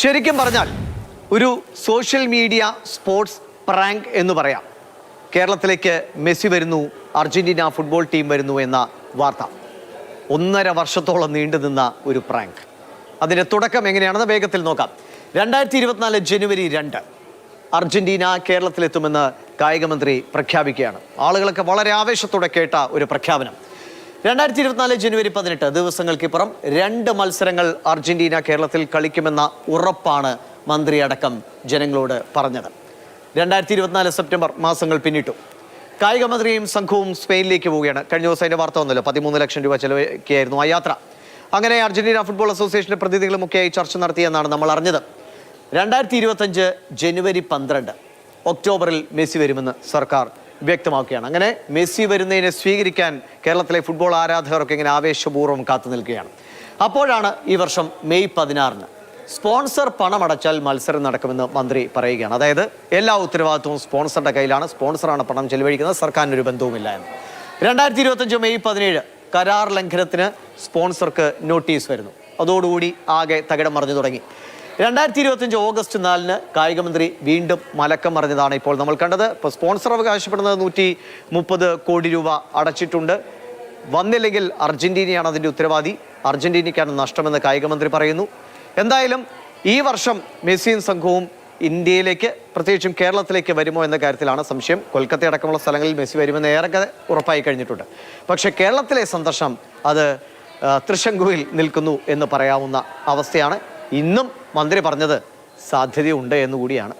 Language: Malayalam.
ശരിക്കും പറഞ്ഞാൽ ഒരു സോഷ്യൽ മീഡിയ സ്പോർട്സ് പ്രാങ്ക് എന്ന് പറയാം. കേരളത്തിലേക്ക് മെസ്സി വരുന്നു അർജന്റീന ഫുട്ബോൾ ടീം വരുന്നു എന്ന വാർത്ത. ഒന്നര വർഷത്തോളം നീണ്ടുനിന്ന ഒരു പ്രാങ്ക്. അതിന്റെ തുടക്കം എങ്ങനെയാണെന്ന് വേഗത്തിൽ നോക്കാം. രണ്ടായിരത്തി ഇരുപത്തിനാല് ജനുവരി രണ്ട് അർജന്റീന കേരളത്തിലെത്തുമെന്ന് കായികമന്ത്രി പ്രഖ്യാപിക്കുകയാണ്. ആളുകളൊക്കെ വളരെ ആവേശത്തോടെ കേട്ട ഒരു പ്രഖ്യാപനം. രണ്ടായിരത്തി ഇരുപത്തിനാല് ജനുവരി പതിനെട്ട് ദിവസങ്ങൾക്കിപ്പുറം രണ്ട് മത്സരങ്ങൾ അർജന്റീന കേരളത്തിൽ കളിക്കുമെന്ന ഉറപ്പാണ് മന്ത്രി അടക്കം ജനങ്ങളോട് പറഞ്ഞത്. രണ്ടായിരത്തി ഇരുപത്തിനാല് സെപ്റ്റംബർ മാസങ്ങൾ പിന്നിട്ടു. കായിക മന്ത്രിയും സംഘവും സ്പെയിനിലേക്ക് പോവുകയാണ്. കഴിഞ്ഞ ദിവസം അതിന്റെ വാർത്ത വന്നല്ലോ പതിമൂന്ന് ലക്ഷം രൂപ ചെലവാക്കിയായിരുന്നു ആ യാത്ര. അങ്ങനെ അർജന്റീന ഫുട്ബോൾ അസോസിയേഷന്റെ പ്രതിനിധികളുമൊക്കെയായി ചർച്ച നടത്തിയെന്നാണ് നമ്മൾ അറിഞ്ഞത്. രണ്ടായിരത്തി ഇരുപത്തഞ്ച് ജനുവരി പന്ത്രണ്ട് ഒക്ടോബറിൽ മെസ്സി വരുമെന്ന് സർക്കാർ വ്യക്തമാക്കുകയാണ്. അങ്ങനെ മെസ്സി വരുന്നതിനെ സ്വീകരിക്കാൻ കേരളത്തിലെ ഫുട്ബോൾ ആരാധകരൊക്കെ ഇങ്ങനെ ആവേശപൂർവം കാത്തു നിൽക്കുകയാണ്. അപ്പോഴാണ് ഈ വർഷം മെയ് പതിനാറിന് സ്പോൺസർ പണമടച്ചാൽ മത്സരം നടക്കുമെന്ന് മന്ത്രി പറയുകയാണ്. അതായത് എല്ലാ ഉത്തരവാദിത്വവും സ്പോൺസറുടെ കയ്യിലാണ്. സ്പോൺസറാണ് പണം ചെലവഴിക്കുന്നത്. സർക്കാരിന് ഒരു ബന്ധവുമില്ല എന്ന്. രണ്ടായിരത്തി ഇരുപത്തഞ്ച് മെയ് പതിനേഴ് കരാർ ലംഘനത്തിന് സ്പോൺസർക്ക് നോട്ടീസ് വരുന്നു. അതോടുകൂടി ആകെ തകിടം മറിഞ്ഞു തുടങ്ങി. രണ്ടായിരത്തി ഇരുപത്തിയഞ്ച് ഓഗസ്റ്റ് നാലിന് കായികമന്ത്രി വീണ്ടും മലക്കം മറിഞ്ഞതാണ് ഇപ്പോൾ നമ്മൾ കണ്ടത്. ഇപ്പോൾ സ്പോൺസർ അവകാശപ്പെടുന്നത് നൂറ്റി മുപ്പത് കോടി രൂപ അടച്ചിട്ടുണ്ട്. വന്നില്ലെങ്കിൽ അർജന്റീനയാണ് അതിന്റെ ഉത്തരവാദി. അർജന്റീനയ്ക്കാണ് നഷ്ടമെന്ന് കായികമന്ത്രി പറയുന്നു. എന്തായാലും ഈ വർഷം മെസ്സിയും സംഘവും ഇന്ത്യയിലേക്ക് പ്രത്യേകിച്ചും കേരളത്തിലേക്ക് വരുമോ എന്ന കാര്യത്തിലാണ് സംശയം. കൊൽക്കത്ത അടക്കമുള്ള സ്ഥലങ്ങളിൽ മെസ്സി വരുമെന്ന് ഏറെ ഉറപ്പായി കഴിഞ്ഞിട്ടുണ്ട്. പക്ഷേ കേരളത്തിലെ സന്ദർശനം അത് തൃശങ്കുവിൽ നിൽക്കുന്നു എന്ന് പറയാവുന്ന അവസ്ഥയാണ്. ഇന്നും മന്ത്രി പറഞ്ഞത് സാധ്യതയുണ്ട് എന്നുകൂടിയാണ്